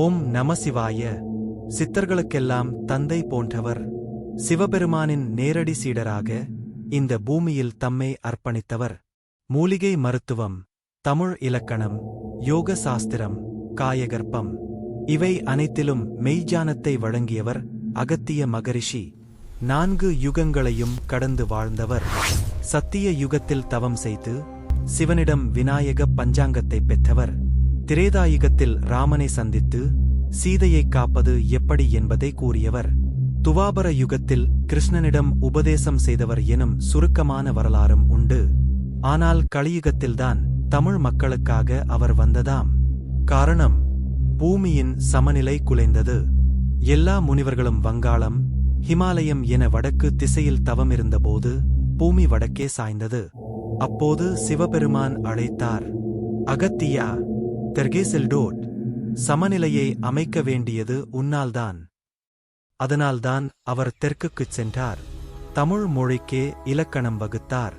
ஓம் நமசிவாய சித்தர்களுக்கெல்லாம் தந்தை போன்றவர் சிவபெருமானின் நேரடி சீடராக இந்த பூமியில் தம்மை அர்ப்பணித்தவர். மூலிகை மருத்துவம் தமிழ் இலக்கணம் யோக சாஸ்திரம் காயகற்பம் இவை அனைத்திலும் மெய்ஞானத்தை வழங்கியவர் அகத்திய மகரிஷி. நான்கு யுகங்களையும் கடந்து வாழ்ந்தவர். சத்திய யுகத்தில் தவம் செய்து சிவனிடம் விநாயக பஞ்சாங்கத்தை பெற்றவர். திரேதாயுகத்தில் ராமனை சந்தித்து சீதையைக் காப்பது எப்படி என்பதை கூறியவர். துவாபர யுகத்தில் கிருஷ்ணனிடம் உபதேசம் செய்தவர் எனும் சுருக்கமான வரலாறும் உண்டு. ஆனால் கலியுகத்தில்தான் தமிழ் மக்களுக்காக அவர் வந்ததாம். காரணம் பூமியின் சமநிலை குலைந்தது. எல்லா முனிவர்களும் வங்காளம் ஹிமாலயம் என வடக்கு திசையில் தவமிருந்தபோது பூமி வடக்கே சாய்ந்தது. அப்போது சிவபெருமான் அழைத்தார். அகத்தியா தெர்கே சமநிலையை அமைக்க வேண்டியது உன்னால்தான். அதனால்தான் அவர் தெற்குக்குச் சென்றார். தமிழ் மொழிக்கே இலக்கணம் வகுத்தார்.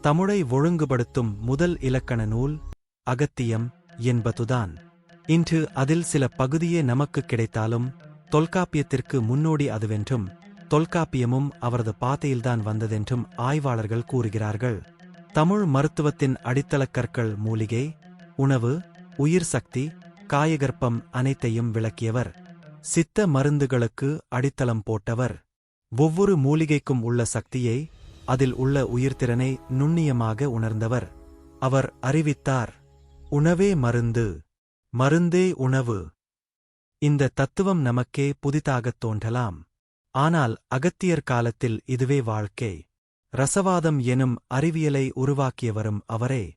தமிழை ஒழுங்குபடுத்தும் முதல் இலக்கண நூல் அகத்தியம் என்பதுதான். இன்று அதில் சில பகுதியே நமக்கு கிடைத்தாலும் தொல்காப்பியத்திற்கு முன்னோடி அதுவென்றும் தொல்காப்பியமும் அவரது பாதையில்தான் வந்ததென்றும் ஆய்வாளர்கள் கூறுகிறார்கள். தமிழ் மருத்துவத்தின் அடித்தளக் கற்கள் மூலிகை உணவு உயிர் சக்தி காயகற்பம் அனைத்தையும் விளக்கியவர். சித்த மருந்துகளுக்கு அடித்தளம் போட்டவர். ஒவ்வொரு மூலிகைக்கும் உள்ள சக்தியை அதில் உள்ள உயிர்த்திறனை நுண்ணியமாக உணர்ந்தவர். அவர் அறிவித்தார் உணவே மருந்து மருந்தே உணவு. இந்த தத்துவம் நமக்கே புதிதாகத் தோன்றலாம். ஆனால் அகத்தியர் காலத்தில் இதுவே வாழ்க்கை. ரசவாதம் எனும் அறிவியலை உருவாக்கியவரும் அவரே.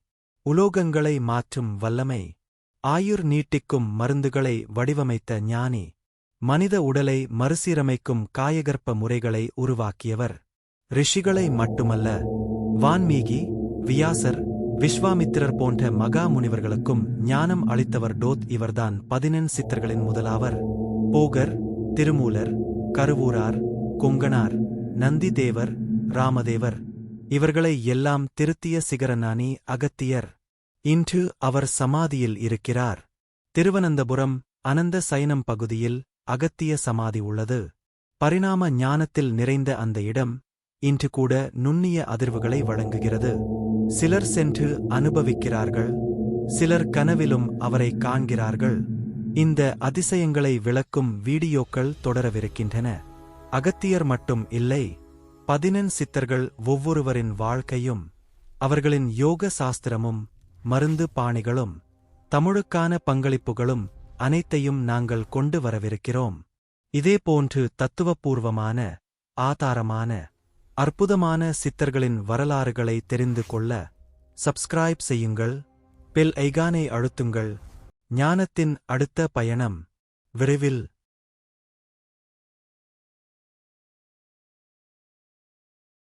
உலோகங்களை மாற்றும் வல்லமை. ஆயுர் நீட்டிக்கும் மருந்துகளை வடிவமைத்த ஞானி மனித உடலை மறுசீரமைக்கும் காயகற்ப முறைகளை உருவாக்கியவர். ரிஷிகளை மட்டுமல்ல வான்மீகி வியாசர் விஸ்வாமித்திரர் போன்ற மகா முனிவர்களுக்கும் ஞானம் அளித்தவர் டோத் இவர்தான் பதினெண் சித்தர்களின் முதலாவர். போகர் திருமூலர் கருவூரார் கொங்கனார் நந்திதேவர் ராமதேவர் இவர்களை எல்லாம் திருத்திய சிகரநானி அகத்தியர். இன்று அவர் சமாதியில் இருக்கிறார். திருவனந்தபுரம் அனந்த சைனம் பகுதியில் அகத்திய சமாதி உள்ளது. பரிணாம ஞானத்தில் நிறைந்த அந்த இடம் இன்று கூட நுண்ணிய அதிர்வுகளை வழங்குகிறது. சிலர் சென்று அனுபவிக்கிறார்கள். சிலர் கனவிலும் அவரை காண்கிறார்கள். இந்த அதிசயங்களை விளக்கும் வீடியோக்கள் தொடரவிருக்கின்றன. அகத்தியர் மட்டும் இல்லை பதினெண் சித்தர்கள் ஒவ்வொருவரின் வாழ்க்கையும் அவர்களின் யோக சாஸ்திரமும் மருந்து பாணிகளும் தமிழுக்கான பங்களிப்புகளும் அனைத்தையும் நாங்கள் கொண்டு வரவிருக்கிறோம். இதேபோன்று தத்துவபூர்வமான ஆதாரமான அற்புதமான சித்தர்களின் வரலாறுகளை தெரிந்து கொள்ள சப்ஸ்கிரைப் செய்யுங்கள் பெல் ஐகானை அழுத்துங்கள். ஞானத்தின் அடுத்த பயணம் விரைவில்